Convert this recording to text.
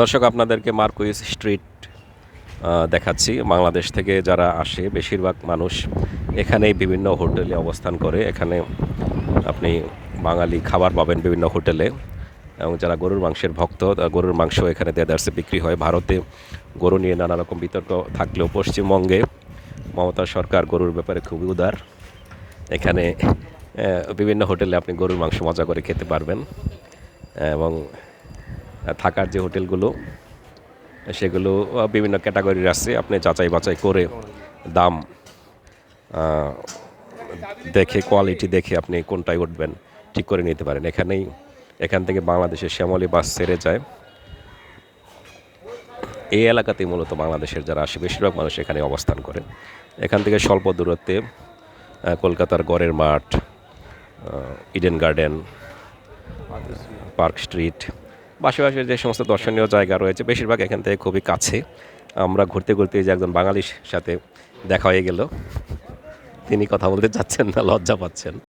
দর্শক, আপনাদেরকে Marquis street দেখাচ্ছি। বাংলাদেশ থেকে যারা আসে, বেশিরভাগ মানুষ এখানেই বিভিন্ন হোটেলে অবস্থান করে। এখানে আপনি বাঙালি খাবার পাবেন বিভিন্ন হোটেলে। এবং যারা গরুর মাংসের ভক্ত গরুর মাংস এখানে দেদার্সে বিক্রি হয়। ভারতে গরু নিয়ে নানা রকম বিতর্ক থাকলেও পশ্চিমবঙ্গে মমতা সরকার গরুর ব্যাপারে খুবই উদার। এখানে বিভিন্ন হোটেলে আপনি গরুর মাংস মজা করে খেতে পারবেন। এবং থাকার যে হোটেলগুলো সেগুলো বিভিন্ন ক্যাটাগরির আছে। আপনি যাচাই বাছাই করে দাম দেখে কোয়ালিটি দেখে আপনি কোনটায় উঠবেন ঠিক করে নিতে পারেন। এখানেই এখান থেকে বাংলাদেশের শ্যামলী বাস ছেড়ে যায়। এই এলাকাতেই মূলত বাংলাদেশের যারা আসে বেশিরভাগ মানুষ এখানে অবস্থান করে। এখান থেকে স্বল্প দূরত্বে কলকাতার গড়ের মাঠ ইডেন গার্ডেন পার্ক স্ট্রিট পাশাপাশি যে সমস্ত দর্শনীয় জায়গা রয়েছে, বেশিরভাগ এখান থেকে খুবই কাছে। আমরা ঘুরতে ঘুরতে যে একজন বাঙালির সাথে দেখা হয়ে গেল। তিনি কথা বলতে চাচ্ছেন না, লজ্জা পাচ্ছেন।